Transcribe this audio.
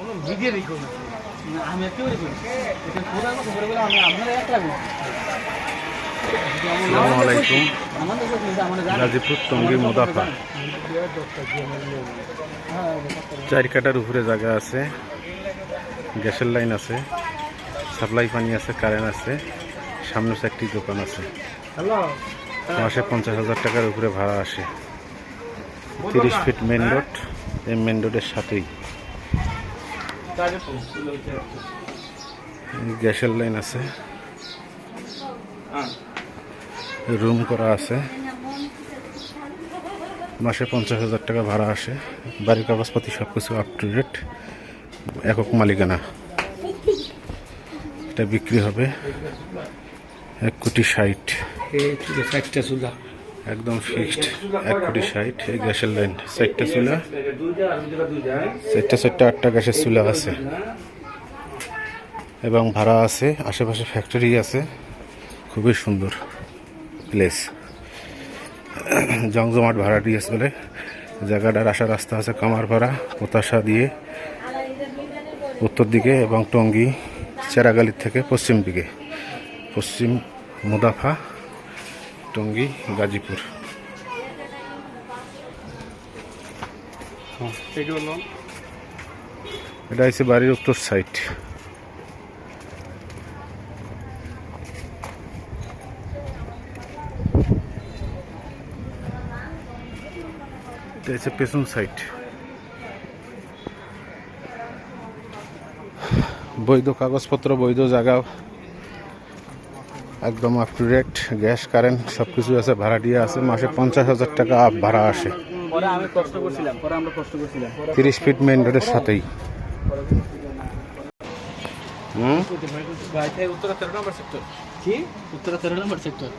কোনো video record আমি একটু করি এটা পুরা কথা বলে বলে আমি আপনারা এক লাগবে আসসালামু আলাইকুম। গাজীপুর টঙ্গী মুদাফা। হ্যাঁ, চার কাটার উপরে জায়গা আছে। গ্যাসের লাইন আছে। সাপ্লাই পানি আছে কারেন্ট আছে। সামনে একটি দোকান আছে। মাসে পঞ্চাশ হাজার টাকার উপরে ভাড়া আসে। তিরিশ ফিট মেন রোড এই মেন রোডের সাথেই। গ্যাসের লাইন আছে। রুম করা আছে। মাসে পঞ্চাশ হাজার টাকা ভাড়া আসে। বাড়ির কাগজপাতি সব কিছু আপ টু ডেট একক মালিকানা। এটা বিক্রি হবে। এক কোটি ষাট। সুদা একদম ফিক্সড এক কোটি ষাট এই গ্যাসের লাইন চারটা চুলা, চারটা চারটা আটটা গ্যাসের চুলা আছে। এবং ভাড়া আছে, আশেপাশে ফ্যাক্টরি আছে, খুবই সুন্দর প্লেস জমজমাট ভাড়া দিয়েছে বলে জায়গাটার আসার রাস্তা আছে কামারপাড়া পোতাশা দিয়ে উত্তর দিকে এবং টঙ্গী চেরাগালির থেকে পশ্চিম দিকে। পশ্চিম মুদাফা টঙ্গী গাজীপুর। এটা হলো এটা হচ্ছে বাড়ির উত্তর সাইড এটা হচ্ছে পেছন সাইড বৈধ কাগজপত্র বৈধ জায়গা। একদম up to date gas current সব কিছু আছে ভাড়া দিয়ে আছে মাসে পঞ্চাশ হাজার টাকা আপ ভাড়া আসে। পরে আমি কষ্ট করছিলাম পরে আমরা কষ্ট করছিলাম। তিরিশ ফিট মেন রোডের সাথেই। উত্তর তেরো নম্বর সেক্টর